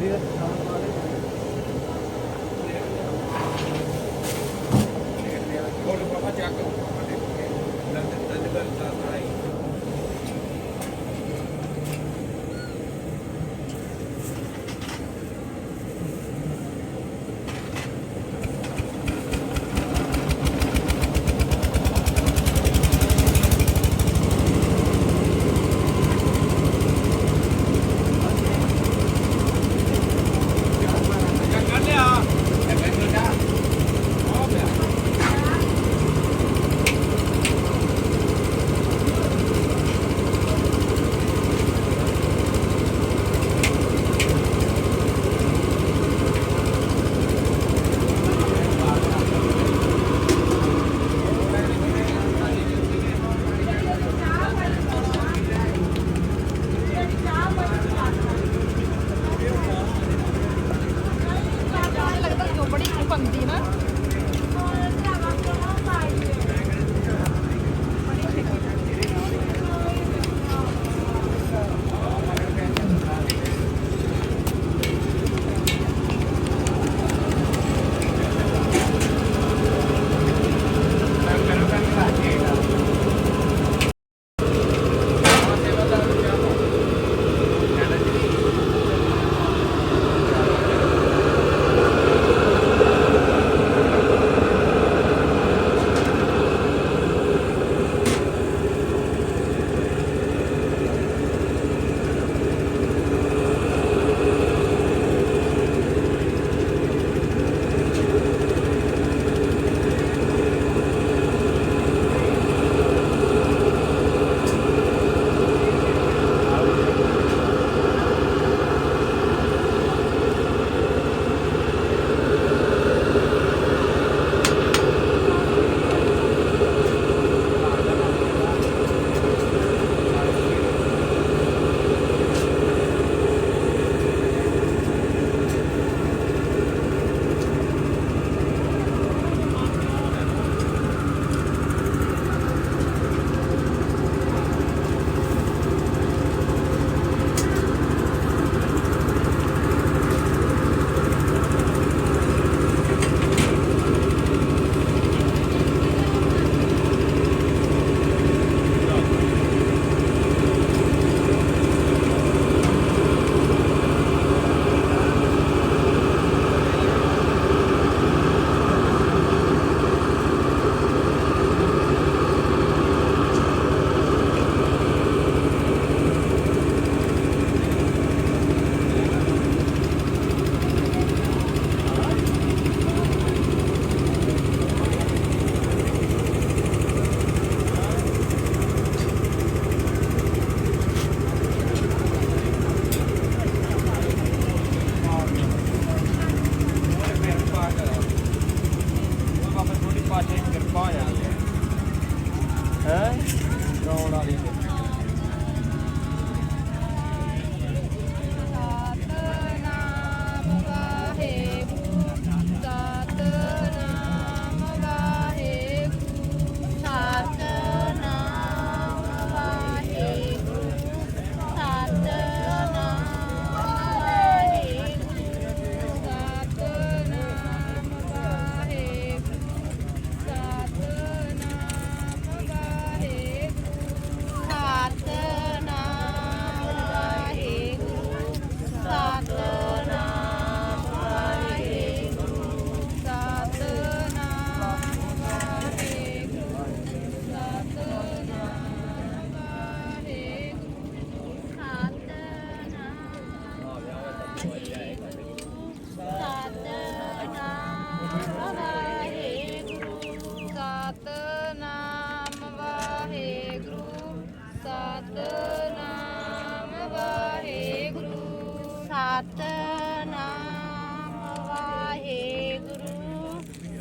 diyor.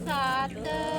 สาเตอ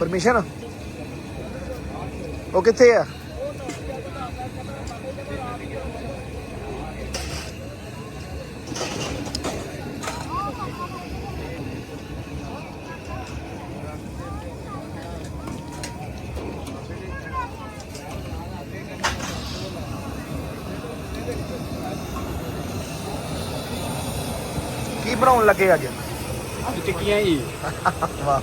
permission ਉਹ ਕਿੱਥੇ ਆ? ਕੀ ਬਣਾਉਣ ਲੱਗੇ ਅੱਜ? ਟਿੱਕੀਆਂ ਹੀ ਵਾਹ।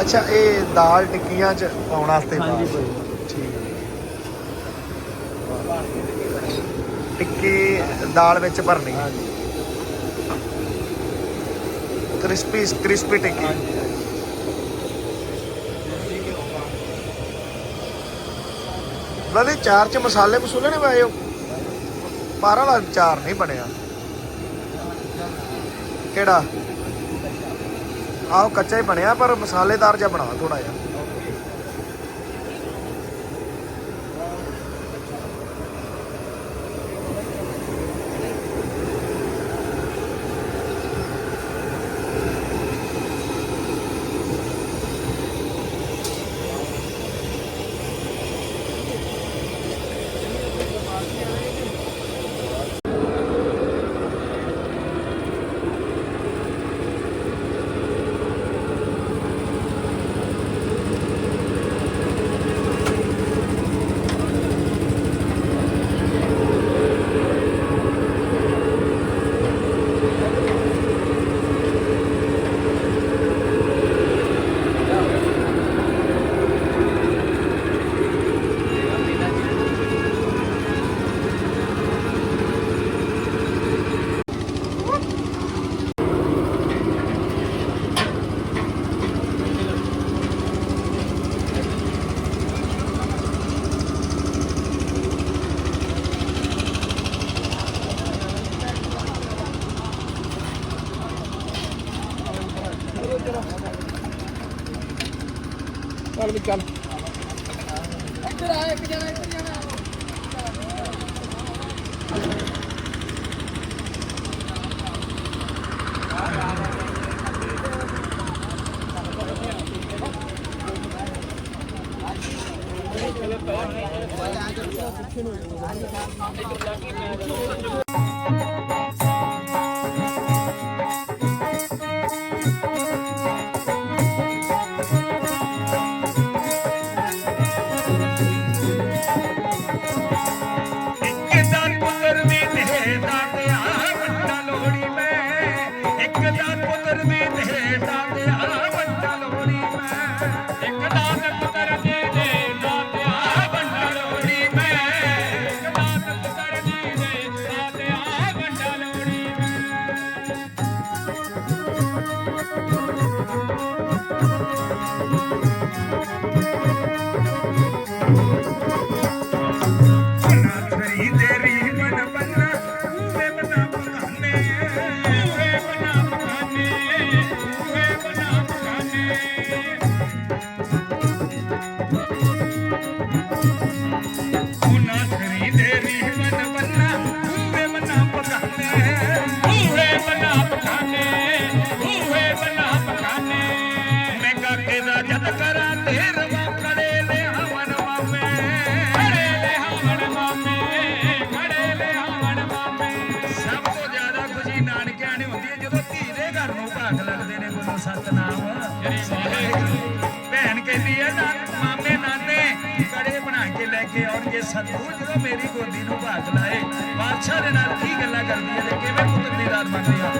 ਅੱਛਾ ਇਹ ਦਾਲ ਟਿੱਕੀਆਂ ਚ ਪਾਉਣ ਵਾਸਤੇ ਹਾਂਜੀ ਭਾਈ। ਠੀਕ ਟਿੱਕੀ ਦਾਲ ਵਿੱਚ ਭਰਨੀ। ਹਾਂਜੀ। Crispy crispy tikki. ਨਾਲੇ ਚਾਰ ਚ ਮਸਾਲੇ ਮਸੂਲੇ ਨੇ ਪਾਏ ਹੋ ਬਾਹਰ ਚਾਰ ਨਹੀਂ ਬਣਿਆ। ਕਿਹੜਾ? ਆਹ ਕੱਚਾ ਹੀ ਬਣਿਆ ਪਰ ਮਸਾਲੇਦਾਰ ਜਿਹਾ ਬਣਾ ਥੋੜਾ ਜਿਹਾ। ਲੈਂਦੀ ਹੈ ਨਾ ਮਾਮੇ, ਨਾਨੇ, ਕੜੇ ਬਣਾ ਕੇ ਲੈ ਕੇ ਆਉਣਗੇ ਸੰਧੂ ਜਦੋਂ ਮੇਰੀ ਗੋਦੀ ਨੂੰ ਭਾਗ ਲਾਏ, ਬਾਦਸ਼ਾਹ ਦੇ ਨਾਲ ਕੀ ਗੱਲਾਂ ਕਰਦੀ ਹੈ ਤੇ ਕਿਵੇਂ ਪੁੱਤਰ ਦੀ ਦਾਤ ਮੰਗਦੀ ਆ?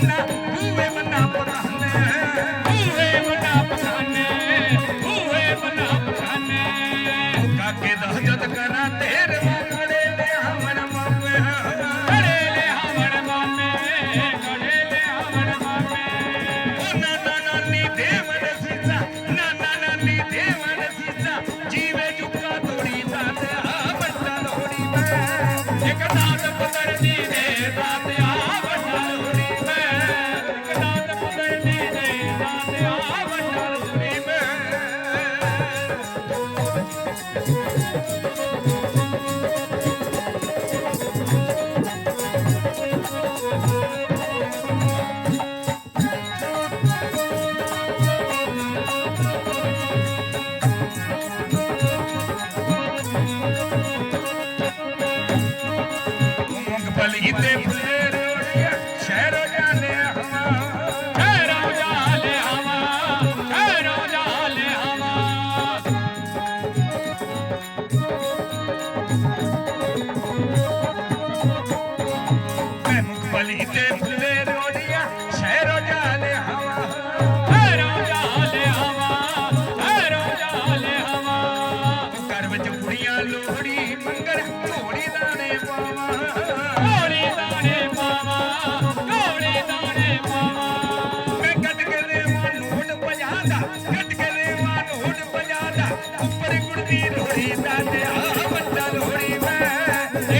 Thank you. ಇದ್ದೇ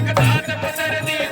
जगतात पसरली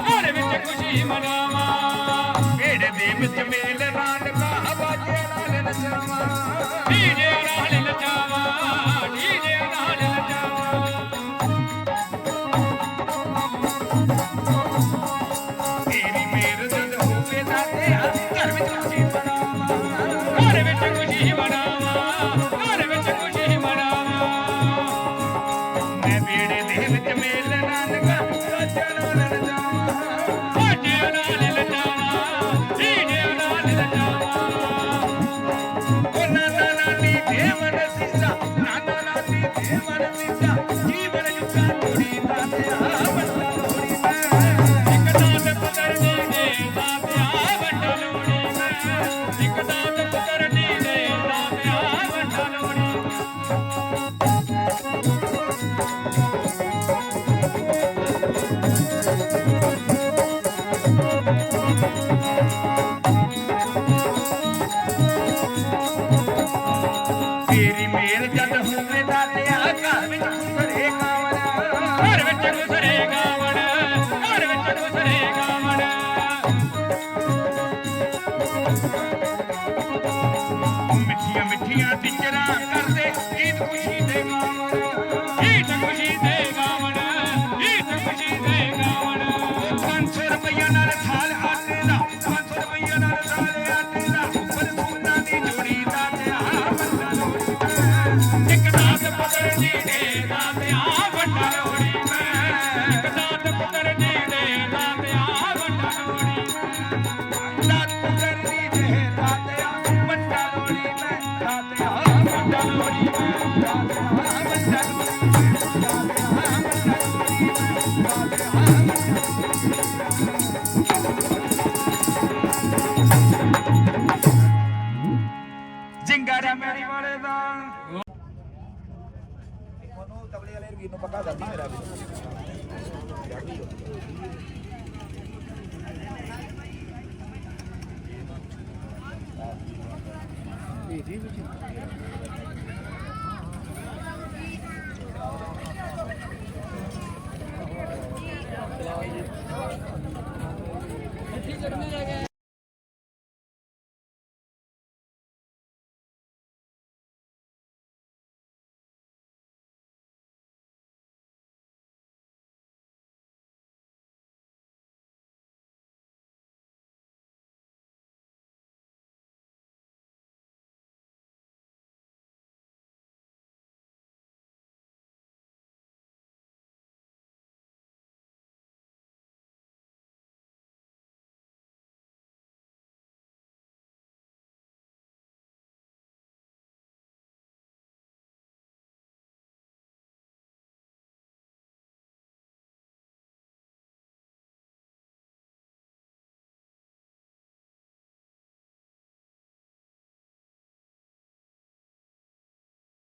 ਘਰ ਵਿੱਚ ਖੁਸ਼ੀ ਮਨਾਵਾ। ਢੇੜ ਦੇ ਵਿੱਚ ਮੇਰੇ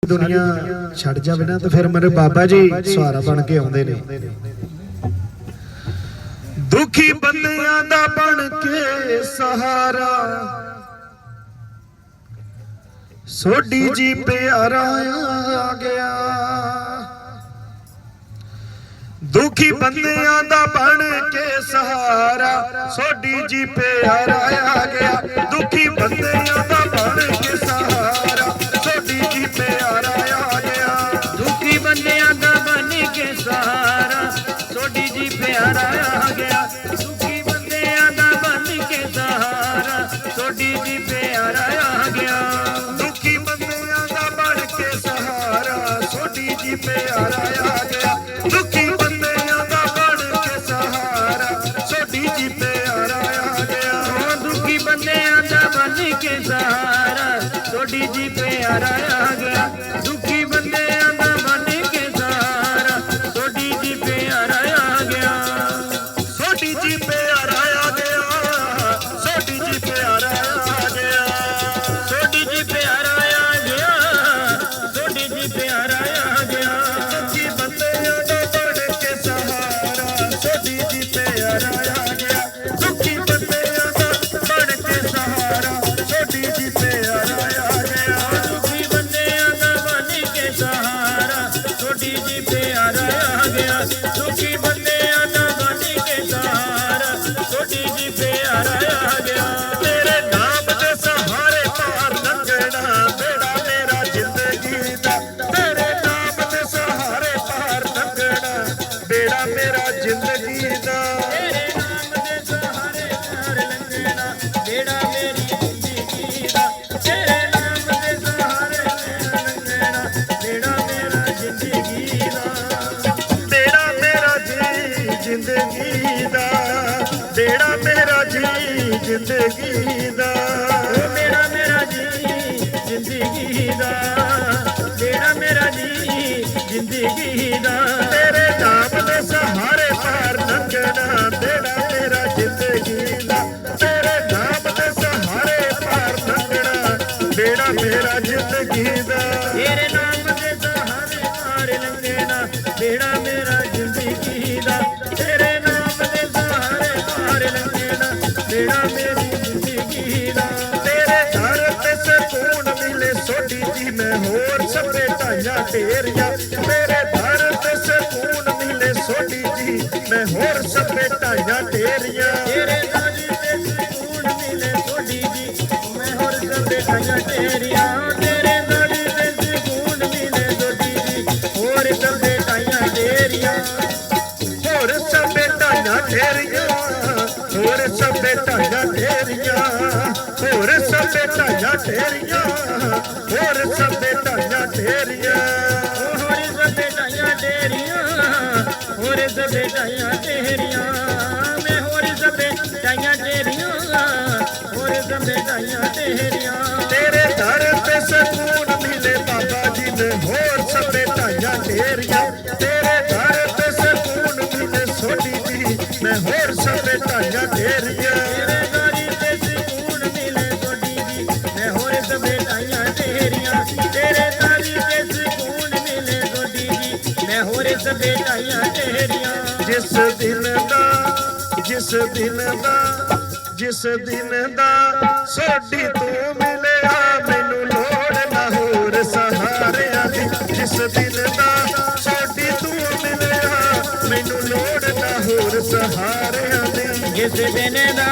ਦੁਨੀਆ ਛੱਡ ਜਾਵੇ ਨਾ, ਤਾਂ ਫਿਰ ਮੇਰੇ ਬਾਬਾ ਜੀ ਸਹਾਰਾ ਬਣ ਕੇ ਆਉਂਦੇ ਨੇ। ਦੁਖੀ ਬੰਦਿਆਂ ਦਾ ਬਣ ਕੇ ਸਹਾਰਾ। ਸੋਢੀ ਜੀ ਪਿਆਰਾ ਆ ਗਿਆ। ਦੁਖੀ ਬੰਦਿਆਂ ਦਾ ਬਣ ਕੇ ਸਹਾਰਾ, ਸੋਢੀ ਜੀ ਪਿਆਰਾ ਆ ਗਿਆ। ਦੁਖੀ ਬੰਦਿਆਂ ਦਾ ਬਣ ਕੇ ਪਿਆਰਾ ਗਿਆ। ਦੁਖੀ ਬੰਦਿਆਂ ਦਾ ਬਣ ਕੇ ਸਹਾਰਾ ਸੋਡੀ ਜੀ ਪਿਆਰਾ ਆ ਗਿਆ। ਦੁਖੀ ਬੰਦਿਆਂ ਦਾ ਬਣ ਕੇ ਸਹਾਰਾ ਸੋਡੀ ਜੀ ਪਿਆਰਾ ਆ ਗਿਆ। ਦੁਖੀ ਬੰਦਿਆਂ ਦਾ ਬਣ ਕੇ ਸਹਾਰਾ ਸੋਡੀ ਜੀ ਪਿਆਰਾ ਆ ਗਿਆ। ਦੁਖੀ ਬੰਦਿਆਂ ਦਾ ਬਣ ਕੇ ਸਹਾਰਾ ਸੋਡੀ ਜੀ ਪਿਆਰਾ ਆ ਗਿਆ। ਦੁਖੀ ਬੰਦਿਆਂ ਦਾ ਬਣ ਕੇ ਸਹਾਰਾ ਸੋਡੀ ਜੀ ਪਿਆਰਾ ਜ਼ਿੰਦਗੀ ਦਾ ਮੇਰਾ ਮੇਰਾ ਜੀ ਜ਼ਿੰਦਗੀ ਦਾ ਮੇਰਾ ਮੇਰਾ ਜੀ ਜ਼ਿੰਦਗੀ ਢੇਰੀਆਂ, ਹੋਰ ਸਭੇ ਢਾਈਆਂ ਢੇਰੀਆਂ। ਹੋਰ ਸਭੇ ਢਾਈਆਂ ਤੇਰੀਆਂ ਹੋਰ ਸਭੇ ਢਾਈਆਂ ਤੇਰੀਆਂ ਮੈਂ ਹੋਰ ਸਭੇ ਢਾਈਆਂ ਤੇਰੀਆਂ ਹੋਰ ਸਭੇ ਢਾਈਆਂ ਤੇਰੀਆਂ ਦਿਨ ਦਾ ਜਿਸ ਦਿਨ ਦਾ ਸੋਢੀ ਤੂੰ ਮਿਲਿਆ, ਮੈਨੂੰ ਲੋੜ ਨਾ ਹੋਰ ਸਹਾਰਿਆਂ ਦੀ। ਜਿਸ ਦਿਨ ਦਾ ਸੋਢੀ ਤੂੰ ਮਿਲਿਆ, ਮੈਨੂੰ ਲੋੜ ਨਾ ਹੋਰ ਸਹਾਰਿਆਂ ਦੀ। ਜਿਸ ਦਿਨ ਦਾ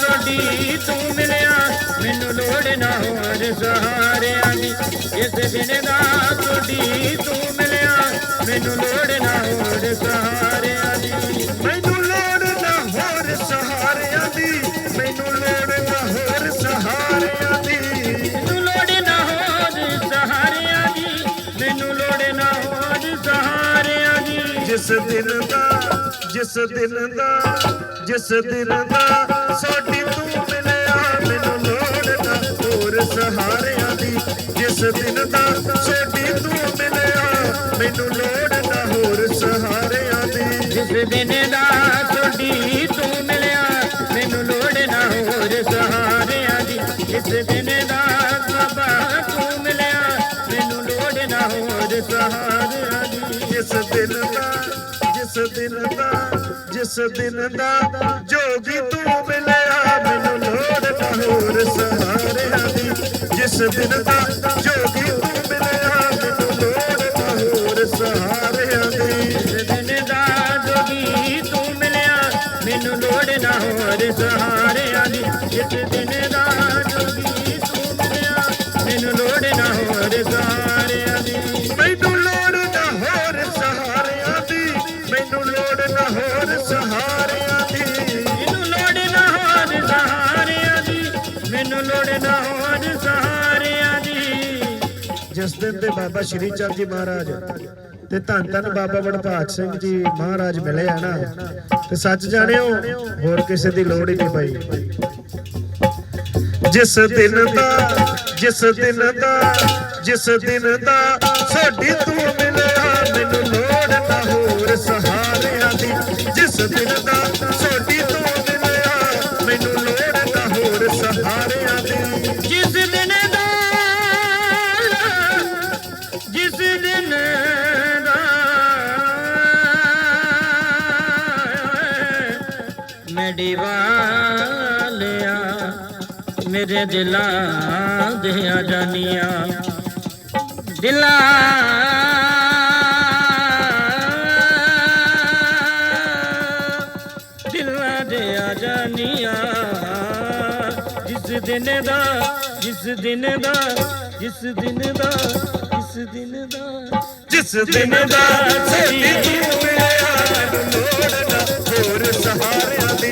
ਤੁਹਾਡੀ ਤੂੰ ਮਿਲਿਆ, ਮੈਨੂੰ ਲੋੜ ਨਾ ਹੋਰ ਸਹਾਰਿਆਂ ਦੀ। ਜਿਸ ਦਿਨ ਦਾ ਤੁਹਾਡੀ ਤੂੰ ਮਿਲਿਆ, ਮੈਨੂੰ ਲੋੜ ਨਾ ਹੋਰ ਸਹਾਰਿਆਂ ਦੀ। ਮੈਨੂੰ ਲੋੜ ਨਾ ਹੋਰ ਸਹਾਰਿਆਂ ਦੀ। ਮੈਨੂੰ ਲੋੜ ਨਾ ਹੋਰ ਸਹਾਰਿਆਂ ਦੀ। ਮੈਨੂੰ ਲੋੜ ਨਾ ਹੋਰ ਸਹਾਰਿਆਂ ਦੀ। ਜਿਸ ਦਿਨ ਦਾ ਜਿਸ ਦਿਨ ਦਾ ਜਿਸ ਦਿਨ ਦਾ ਸਾਡੀ ਤੂੰ ਮਿਲਿਆ ਮੈਨੂੰ ਲੋੜ ਨਾ ਹੋਰ ਸਹਾਰਿਆਂ ਦੀ। ਜਿਸ ਦਿਨ ਦਾ ਸਾਡੀ ਤੂੰ ਮਿਲਿਆ ਮੈਨੂੰ ਲੋੜ ਨਾ ਹੋਰ ਸਹਾਰਿਆਂ ਦੀ। ਜਿਸ ਦਿਨ ਦਾ ਤੁਹਾਡੀ ਤੂੰ ਮਿਲਿਆ ਸਹਾਰਿਆਂ ਦੀ ਜਿਸ ਦਿਨ ਦਾ, ਜਿਸ ਦਿਨ ਦਾ, ਜਿਸ ਦਿਨ ਦਾ ਜੋਗੀ ਤੂੰ ਮਿਲਿਆ, ਮੈਨੂੰ ਲੋੜ ਨਾ ਹੋਰ ਸਹਾਰਿਆਂ ਦੀ। ਜਿਸ ਦਿਨ ਦਾ ਜਿਸ ਤੇ ਬਾਬਾ ਸ਼੍ਰੀ ਚੰਦ ਜੀ ਮਹਾਰਾਜ ਤੇ ਧੰਨ ਧੰਨ ਬਾਬਾ ਵਡਭਾਗ ਸਿੰਘ ਜੀ ਮਹਾਰਾਜ ਮਿਲੇ ਆ ਨਾ। ਤੇ ਸੱਚ ਜਾਣਿਓ, ਹੋਰ ਕਿਸੇ ਦੀ ਲੋੜ ਹੀ ਨਹੀਂ ਪਈ। ਜਿਸ ਦਿਨ ਦਾ, ਜਿਸ ਦਿਨ ਦਾ, ਜਿਸ ਦਿਨ ਦਾ ਸਾਡੀ ਤੂੰ ਮਿਲਿਆ, ਮੈਨੂੰ ਲੋੜ ਨਾ ਹੋਰ ਸਹਾਰਿਆਂ ਮੇਰੇ ਦਿਲਾਂ ਦੀਆਂ ਜਾਨੀਆਂ। ਦਿਲਾਂ ਦਿਲਾਂ ਦੇ ਆ ਜਾਨੀਆਂ। ਜਿਸ ਦਿਨ ਦਾ, ਜਿਸ ਦਿਨ ਦਾ, ਜਿਸ ਦਿਨ ਦਾ, ਜਿਸ ਦਿਨ ਦਾ। ਜਿਸ ਦਿਨ ਦਾ ਸੋਢੀ ਤੂੰ ਮਿਲਿਆ, ਲੋੜ ਨਾ ਹੋਰ ਸਹਾਰਿਆਂ ਦੀ